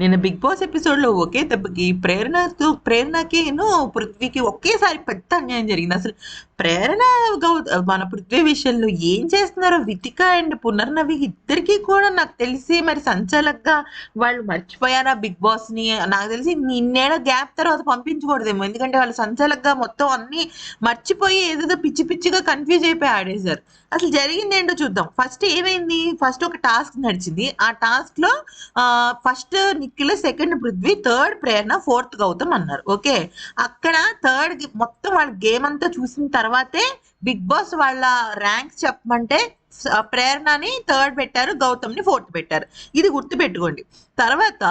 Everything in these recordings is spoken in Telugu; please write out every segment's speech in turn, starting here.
నేను బిగ్ బాస్ ఎపిసోడ్లో ఒకే దెబ్బకి ప్రేరణతో ప్రేరణకి పృథ్వీకి ఒకేసారి పెద్ద అన్యాయం జరిగింది. అసలు ప్రేరణ గౌ మన పృథ్వీ విషయంలో ఏం చేస్తున్నారో వితిక అండ్ పునర్నవి ఇద్దరికీ కూడా నాకు తెలిసి మరి సంచలకగా వాళ్ళు మర్చిపోయారా బిగ్ బాస్ని? నాకు తెలిసి నిన్నేళ్ళ గ్యాప్ తర్వాత పంపించకూడదేమో. ఎందుకంటే వాళ్ళు సంచలకగా మొత్తం అన్ని మర్చిపోయి ఏదేదో పిచ్చి పిచ్చిగా కన్ఫ్యూజ్ అయిపోయి ఆడేశారు. అసలు జరిగింది ఏంటో చూద్దాం. ఫస్ట్ ఏమైంది? ఫస్ట్ ఒక టాస్క్ నడిచింది. ఆ టాస్క్లో first Nikhil second Prithvi third Prerana fourth Gautam అన్నారు. ఓకే? అక్కడ థర్డ్ మొత్తం వాళ్ళ గేమ్ అంతా చూసిన తర్వాతే బిగ్ బాస్ వాళ్ళ ర్యాంక్స్ చెప్పమంటే ప్రేరణని థర్డ్ పెట్టారు గౌతమ్ని ఫోర్త్ పెట్టారు. ఇది గుర్తు పెట్టుకోండి తర్వాత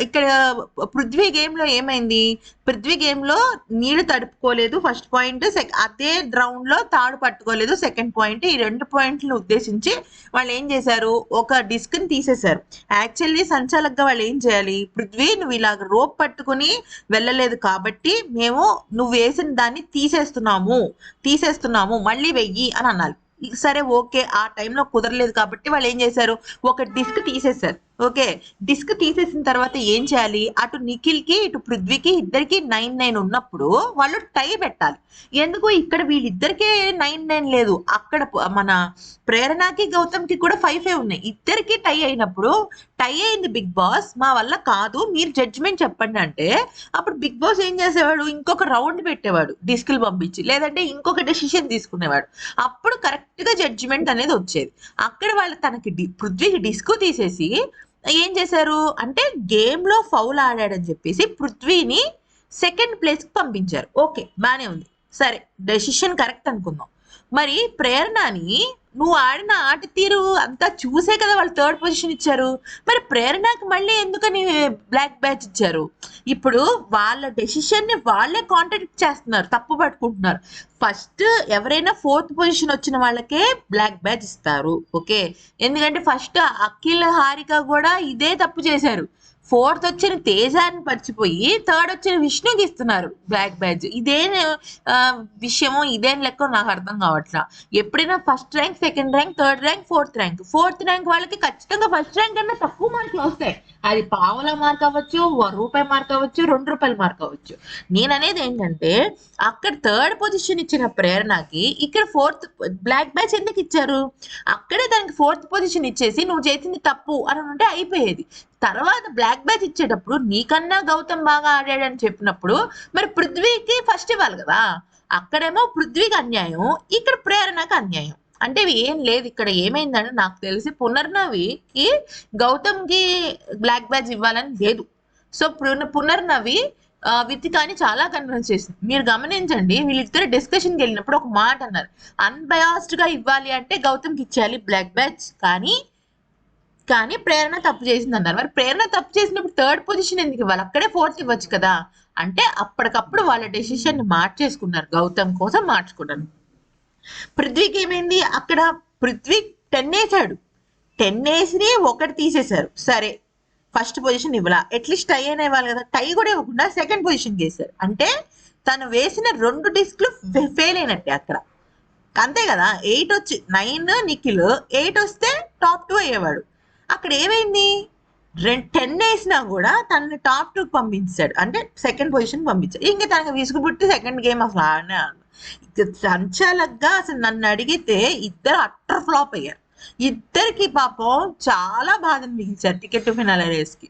ఇక్కడ పృథ్వీ గేమ్లో ఏమైంది? పృథ్వీ గేమ్లో నీళ్ళు తడుపుకోలేదు ఫస్ట్ పాయింట్ అదే గ్రౌండ్లో తాడు పట్టుకోలేదు సెకండ్ పాయింట్ ఈ రెండు పాయింట్లను ఉద్దేశించి వాళ్ళు ఏం చేశారు? ఒక డిస్క్ని తీసేశారు. యాక్చువల్లీ సంచాలక్గా వాళ్ళు ఏం చేయాలి? పృథ్వీ నువ్వు ఇలాగ రోప్ పట్టుకుని వెళ్ళలేదు కాబట్టి మేము నువ్వు వేసిన దాన్ని తీసేస్తున్నాము. తీసేస్తున్నాము. మళ్ళీ వెయ్యి అని అనాలి. సరే ఓకే. ఆ టైంలో కుదరలేదు కాబట్టి వాళ్ళు ఏం చేశారు? ఒక డిస్క్ తీసేశారు. ఓకే. డిస్క్ తీసేసిన తర్వాత ఏం చేయాలి? అటు నిఖిల్కి ఇటు పృథ్వీకి ఇద్దరికి నైన్ నైన్ ఉన్నప్పుడు వాళ్ళు టై పెట్టాలి. ఎందుకు? ఇక్కడ వీళ్ళిద్దరికే నైన్ నైన్ లేదు. అక్కడ మన ప్రేరణకి గౌతమ్కి కూడా ఫైవ్ ఫైవ్ ఉన్నాయి. ఇద్దరికి టై అయినప్పుడు టై అయింది బిగ్ బాస్. మా వల్ల కాదు. మీరు జడ్జిమెంట్ చెప్పండి అంటే అప్పుడు బిగ్ బాస్ ఏం చేసేవాడు? ఇంకొక రౌండ్ పెట్టేవాడు డిస్కులు పంపించి. లేదంటే ఇంకొక డెసిషన్ తీసుకునేవాడు. అప్పుడు కరెక్ట్గా జడ్జిమెంట్ అనేది వచ్చేది. అక్కడ వాళ్ళు తనకి డి- పృథ్వీకి డిస్క్ తీసేసి ఏం చేశారు? అంటే గేమ్లో ఫౌల్ ఆడాడని చెప్పేసి పృథ్వీని సెకండ్ ప్లేస్కి పంపించారు. ఓకే బాగానే ఉంది. సరే డెసిషన్ కరెక్ట్ అనుకుందాం. మరి ప్రేరణని నువ్వు ఆడిన ఆట తీరు అంతా చూసే కదా వాళ్ళు థర్డ్ పొజిషన్ ఇచ్చారు. మరి ప్రేరణకి మళ్ళీ ఎందుకని బ్లాక్ బ్యాచ్ ఇచ్చారు? ఇప్పుడు వాళ్ళ డెసిషన్ని వాళ్ళే కాంట్రాడిక్ట్ చేస్తున్నారు తప్పు పట్టుకుంటున్నారు. ఫస్ట్ ఎవరైనా ఫోర్త్ పొజిషన్ వచ్చిన వాళ్ళకే బ్లాక్ బ్యాచ్ ఇస్తారు ఓకే ఎందుకంటే ఫస్ట్ అఖిల్ హారిక కూడా ఇదే తప్పు చేశారు. ఫోర్త్ వచ్చిన తేజాన్ని మర్చిపోయి థర్డ్ వచ్చిన విష్ణుకి ఇస్తున్నారు బ్లాక్ బ్యాచ్ ఇదేం ఆ, విషయమో ఇదేం లెక్క నాకు అర్థం కావట్లా. ఎప్పుడైనా first rank second rank third rank fourth rank fourth rank వాళ్ళకి ఖచ్చితంగా ఫస్ట్ ర్యాంక్ కన్నా తక్కువ మార్కులు వస్తాయి. అది పావుల మార్క్ అవ్వచ్చు రూపాయి మార్క్ అవ్వచ్చు రెండు రూపాయల మార్క్ అవ్వచ్చు. నేను అనేది ఏంటంటే అక్కడ థర్డ్ పొజిషన్ ఇచ్చిన ప్రేరణకి ఇక్కడ ఫోర్త్ బ్లాక్ బ్యాచ్ ఎందుకు ఇచ్చారు? అక్కడే దానికి ఫోర్త్ పొజిషన్ ఇచ్చేసి నువ్వు చేసింది తప్పు అని ఉంటే అయిపోయేది. తర్వాత బ్లాక్ బ్యాచ్ ఇచ్చేటప్పుడు నీకన్నా గౌతమ్ బాగా ఆడాడని చెప్పినప్పుడు మరి పృథ్వీకి ఫస్ట్ ఇవ్వాలి కదా. అక్కడేమో పృథ్వీకి అన్యాయం ఇక్కడ ప్రేరణకు అన్యాయం. అంటే ఇవి ఏం లేదు ఇక్కడ ఏమైందంటే నాకు తెలిసి పునర్నవికి గౌతమ్కి బ్లాక్ బ్యాచ్ ఇవ్వాలని లేదు. సో పున- పునర్నవి విత్ వితికాని చాలా కన్విన్స్ చేసింది. మీరు గమనించండి వీళ్ళిద్దరు డిస్కషన్కి వెళ్ళినప్పుడు ఒక మాట అన్నారు. అన్బయాస్డ్గా ఇవ్వాలి అంటే గౌతమ్కి ఇచ్చేయాలి బ్లాక్ బ్యాచ్ కానీ కానీ ప్రేరణ తప్పు చేసింది అన్నారు. మరి ప్రేరణ తప్పు చేసినప్పుడు థర్డ్ పొజిషన్ ఎందుకు ఇవ్వాలి? అక్కడే ఫోర్త్ ఇవ్వచ్చు కదా. అంటే అప్పటికప్పుడు వాళ్ళ డెసిషన్ మార్చేసుకున్నారు. గౌతమ్ కోసం మార్చుకున్నాను పృథ్వీకి ఏమైంది? అక్కడ పృథ్వీ టెన్ వేసాడు టెన్ వేసి ఒకటి తీసేశారు. సరే ఫస్ట్ పొజిషన్ ఇవ్వాల. అట్లీస్ట్ టై అయిన ఇవ్వాలి కదా. టై కూడా ఇవ్వకుండా సెకండ్ పొజిషన్ చేశారు అంటే తను వేసిన రెండు డిస్క్లు ఫెయిల్ అయినట్టే అక్కడ. అంతే కదా? ఎయిట్ వచ్చి నైన్ నిఖిల్ ఎయిట్ వస్తే టాప్ టూ అయ్యేవాడు. అక్కడ ఏమైంది? రెండు టెన్ వేసినా కూడా తనని టాప్ టూకి పంపించాడు. అంటే సెకండ్ పొజిషన్ పంపించాడు. ఇంకా తనకి విసుగుబుట్టి సెకండ్ గేమ్ అసలు ఆడనే ఆడలేదు. ఇక సంచాలక్గా అసలు నన్ను అడిగితే ఇద్దరు అట్టర్ ఫ్లాప్ అయ్యారు. ఇద్దరికి పాపం చాలా బాధను మిగిల్చారు టికెట్ ఫినాల కి